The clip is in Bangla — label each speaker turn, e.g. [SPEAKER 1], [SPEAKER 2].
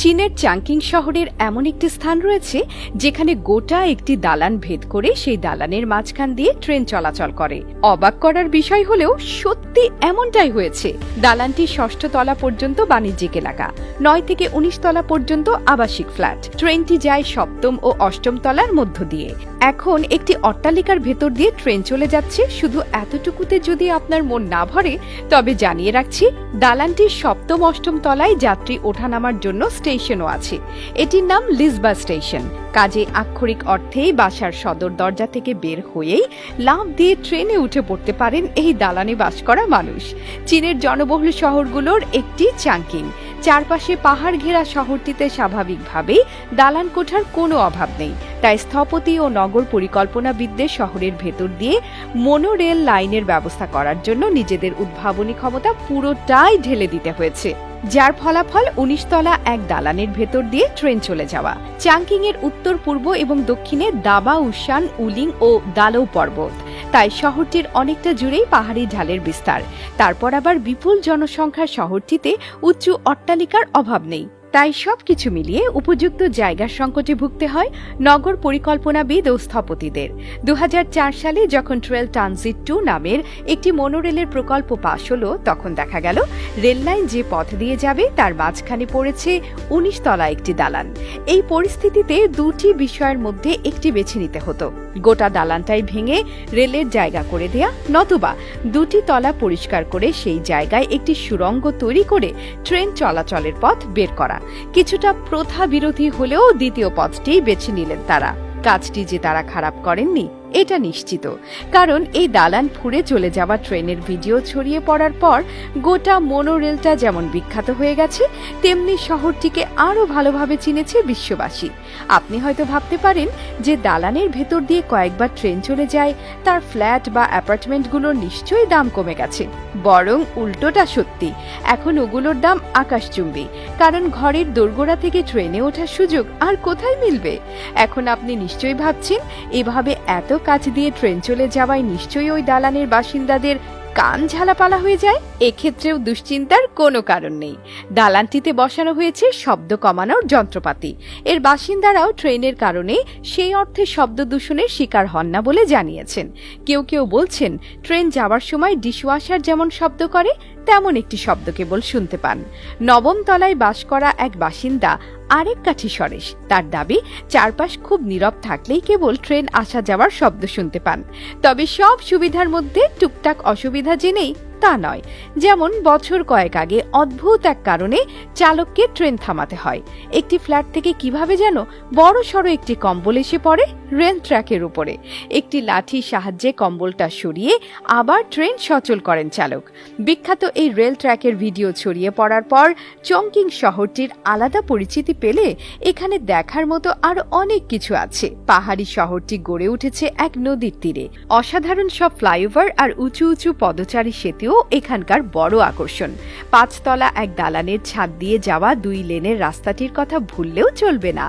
[SPEAKER 1] চীনের চাংকিং শহরের এমন একটি স্থান রয়েছে যেখানে গোটা একটি দালান ভেদ করে সেই দালানের মাঝখান দিয়ে ট্রেন চলাচল করে। অবাক করার বিষয় হলেও সত্যি এমনটাই হয়েছে। দালানটি ষষ্ঠ তলা পর্যন্ত বাণিজ্যিক এলাকা, নয় থেকে উনিশ তলা পর্যন্ত আবাসিক ফ্ল্যাট। ট্রেনটি যায় সপ্তম ও অষ্টম তলার মধ্য দিয়ে। এখন একটি অট্টালিকার ভেতর দিয়ে ট্রেন চলে যাচ্ছে। শুধু এতটুকুতে যদি আপনার মন না ভরে, তবে জানিয়ে রাখছি দালানটির সপ্তম অষ্টম তলায় যাত্রী ওঠানামার জন্য স্টেশনও আছে। এটির নাম লিসবা স্টেশন। কাজে আক্ষরিক অর্থেই বাসার সদর দরজা থেকে বের হয়েই লাভ দিয়ে ট্রেনে উঠে পড়তে পারেন এই দালানে বাস করা মানুষ। চীনের জনবহুল শহরগুলোর একটি চাংকিং চারপাশে পাহাড় ঘেরা শহরটিতে স্বাভাবিকভাবেই দালান কোঠার কোনো অভাব নেই। তাই স্থপতি ও নগর পরিকল্পনাবিদদের শহরের ভেতর দিয়ে মোনোরেল লাইনের ব্যবস্থা করার জন্য নিজেদের উদ্ভাবনী ক্ষমতা পুরোটাই ঢেলে দিতে হয়েছে। যার ফলাফল উনিশ তলা এক দালানের ভেতর দিয়ে ট্রেন চলে যাওয়া। চাংকিং এর উত্তর পূর্ব এবং দক্ষিণে দাবা উশান উলিং ও দালৌ পর্বত। তাই শহরটির অনেকটা জুড়েই পাহাড়ি ঢালের বিস্তার। তারপর আবার বিপুল জনসংখ্যার শহরটিতে উঁচু অট্টালিকার অভাব নেই। তাই সবকিছু মিলিয়ে উপযুক্ত জায়গার সংকটে ভুগতে হয় নগর পরিকল্পনাবিদ ও স্থপতিদের। দু হাজার চার সালে যখন ট্রেল ট্রানজিট টু নামের একটি মনোরেলের প্রকল্প পাশ হলো, তখন দেখা গেল রেললাইন যে পথ দিয়ে যাবে তার মাঝখানে পড়েছে উনিশ তলা একটি দালান। এই পরিস্থিতিতে দুটি বিষয়ের মধ্যে একটি বেছে নিতে হতো। গোটা দালানটাই ভেঙে রেলের জায়গা করে দেয়া নতুবা দুটি তলা পরিষ্কার করে সেই জায়গায় একটি সুড়ঙ্গ তৈরি করে ট্রেন চলাচলের পথ বের করা। কিছুটা প্রথা বিরোধী হলেও দ্বিতীয় পথটি বেছে নিলেন তারা। কাজটি যে তারা খারাপ করেননি এটা নিশ্চিত, কারণ এই দালান ফুঁড়ে চলে যাওয়া ট্রেনের ভিডিও ছড়িয়ে পড়ার পর গোটা মোনোরেলটা যেমন বিখ্যাত হয়ে গেছে, তেমনি শহরটিকে আরও ভালোভাবে চিনেছে বিশ্ববাসী। আপনি হয়তো ভাবতে পারেন যে দালানের ভেতর দিয়ে কয়েকবার ট্রেন চলে যায়, তার ফ্ল্যাট বা অ্যাপার্টমেন্টগুলোর নিশ্চয়ই দাম কমে গেছে। বরং উল্টোটা সত্যি, এখন ওগুলোর দাম আকাশচুম্বী, কারণ ঘরের দোরগোড়া থেকে ট্রেনে ওঠার সুযোগ আর কোথায় মিলবে? এখন আপনি নিশ্চয়ই ভাবছেন, এভাবে এত কাছ দিয়ে ট্রেন চলে যাওয়ায় নিশ্চয়ই ওই দালানের বাসিন্দাদের কান ঝালাপালা হয়ে যায়। এক্ষেত্রেও দুশ্চিন্তার কোনো কারণ নেই। দালানটিতে বসানো হয়েছে শব্দ কমানোর যন্ত্রপাতি। এর বাসিন্দারাও ট্রেনের কারণে সেই অর্থে শব্দ দূষণের শিকার হন না বলে জানিয়েছেন। কেউ কেউ বলছেন, ট্রেন যাওয়ার সময় ডিশওয়াশার যেমন শব্দ করে তেমন একটি শব্দ কেবল শুনতে পান। নবম তলায় বাস করা এক বাসিন্দা আরেক কাঠি সরেশ। তার দাবি, চারপাশ খুব নীরব থাকলেই কেবল ট্রেন আসা যাওয়ার শব্দ শুনতে পান। তবে সব সুবিধার মধ্যে টুকটাক অসুবিধা জেনেই তা নয়। যেমন বছর কয়েক আগে অদ্ভুত এক কারণে চালককে ট্রেন থামাতে হয়। একটি ফ্ল্যাট থেকে কীভাবে যেন বড় সড়ো একটি কম্বল এসে পড়ে রেল ট্র্যাকের উপরে। একটি লাঠির সাহায্যে কম্বলটা সরিয়ে আবার ট্রেন সচল করেন চালক। বিখ্যাত এই রেল ট্র্যাকের ভিডিও ছড়িয়ে পড়ার পর চংকিং শহরটির আলাদা পরিচিতি পেলে এখানে দেখার মতো আরও অনেক কিছু আছে। পাহাড়ি শহরটি গড়ে উঠেছে এক নদীর তীরে। অসাধারণ সব ফ্লাইওভার আর উঁচু উঁচু পদচারী সেতুও এখানকার বড় আকর্ষণ। পাঁচতলা এক দালানের ছাদ দিয়ে যাওয়া দুই লেনের রাস্তাটির কথা ভুললেও চলবে না।